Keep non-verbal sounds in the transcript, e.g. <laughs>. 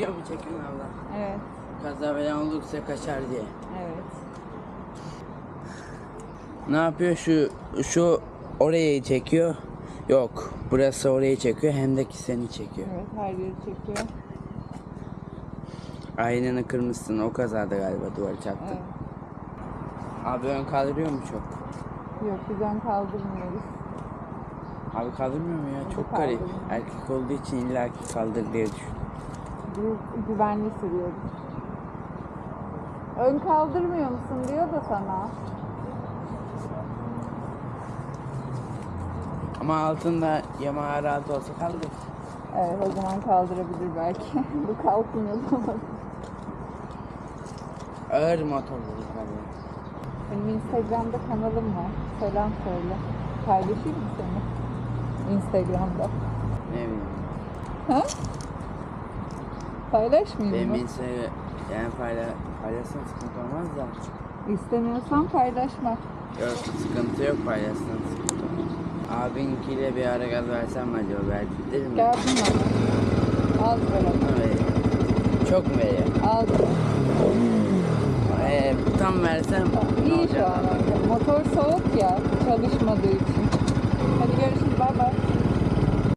Video mu çekiyorsun abla? Evet. Kaza falan olursa kaçar diye. Evet. Ne yapıyor şu şu orayı çekiyor. Yok burası orayı çekiyor hem de ki seni çekiyor. Evet her yeri çekiyor. Aynanı kırmışsın o kazada galiba duvar çarptı. Evet. Abi ön kaldırıyor mu çok? Yok biz ön kaldırmıyoruz. Abi kaldırmıyor mu ya? Çok garip. Erkek olduğu için illaki kaldır diye düşün. Biz güvenli sürüyoruz. Ön kaldırmıyor musun diyor da sana. Ama altında yamağı rahat olsa kaldır. Evet o zaman kaldırabilir belki. <laughs> Bu kalkmıyor zaman. Ağır motorlu galiba. Benim Instagram'da kanalım var. Selam söyle. Paylaşayım mı seni? Instagram'da. Ne bileyim. Ha? Paylaşmayayım Benim mı? Instagram yani payla, paylaşsam sıkıntı olmaz da. İstemiyorsan paylaşma. Yok sıkıntı yok paylaşsam sıkıntı olmaz. Abinkiyle bir ara gaz versem mi acaba? Verdir mi? Gördün mü? Az veriyor? Çok mu veriyor? Az. Ee, tam versem ne İyi şu olacak? an. Motor soğuk ya çalışmadığı için.